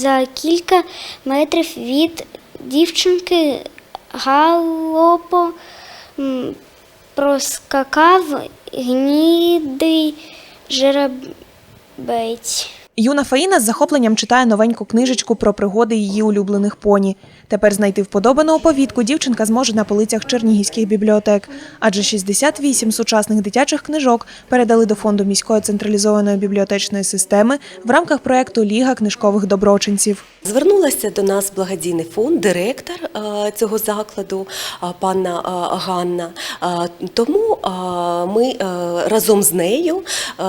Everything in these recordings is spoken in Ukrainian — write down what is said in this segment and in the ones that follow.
за кілька метрів від дівчинки галопо проскакав гнідий жеребець. Юна Фаїна з захопленням читає новеньку книжечку про пригоди її улюблених поні. Тепер знайти вподобану оповідку дівчинка зможе на полицях чернігівських бібліотек, адже 68 сучасних дитячих книжок передали до фонду міської централізованої бібліотечної системи в рамках проекту Ліга книжкових доброчинців. Звернулася до нас благодійний фонд, директор цього закладу, панна Ганна. Тому ми разом з нею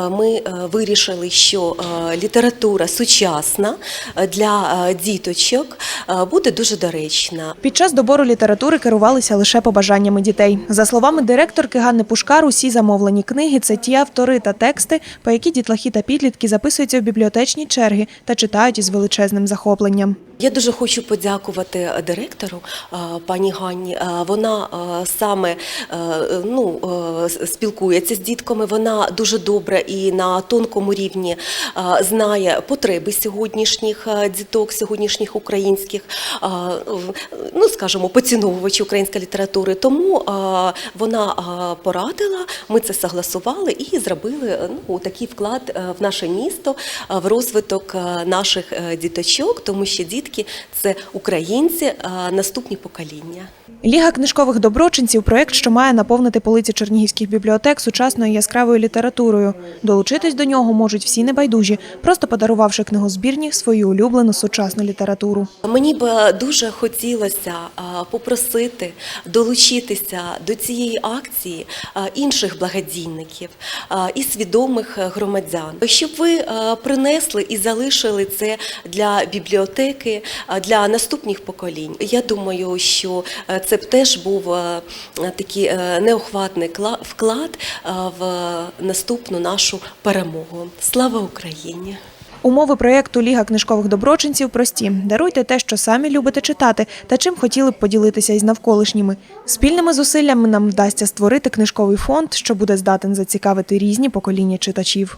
ми вирішили, що е, література сучасна е, для е, діточок е, буде дуже доречна. Під час добору літератури керувалися лише побажаннями дітей. За словами директорки Ганни Пушкар, усі замовлені книги це ті автори та тексти, по які дітлахи та підлітки записуються в бібліотечні черги та читають із величезним захопленням. Я дуже хочу подякувати директору пані Ганні. Вона саме ну, спілкується з дітками. Вона дуже добре і на тонкому рівні е, знає потреби сьогоднішніх е, діток, сьогоднішніх українських, ну скажімо, поціновувачів української літератури. Тому вона порадила, ми це согласували і зробили е, ну, такий вклад е, в наше місто, в розвиток наших діточок, тому що дітки це українці, наступні покоління. Ліга книжкових доброчинців проєкт, що має наповнити полиці чернігівських бібліотек сучасною яскравою літературою. Долучитись до нього можуть всі небайдужі, просто подарувавши книгозбірні свою улюблену сучасну літературу. Мені б дуже хотілося попросити долучитися до цієї акції інших благодійників і свідомих громадян, щоб ви принесли і залишили це для бібліотеки, для наступних поколінь. Я думаю, що це б теж був такий е, неохватний кла- вклад в наступну нашу перемогу. Слава Україні! Умови проєкту Ліга книжкових доброчинців прості: даруйте те, що самі любите читати, та чим хотіли б поділитися із навколишніми. Спільними зусиллями нам вдасться створити книжковий фонд, що буде здатен зацікавити різні покоління читачів.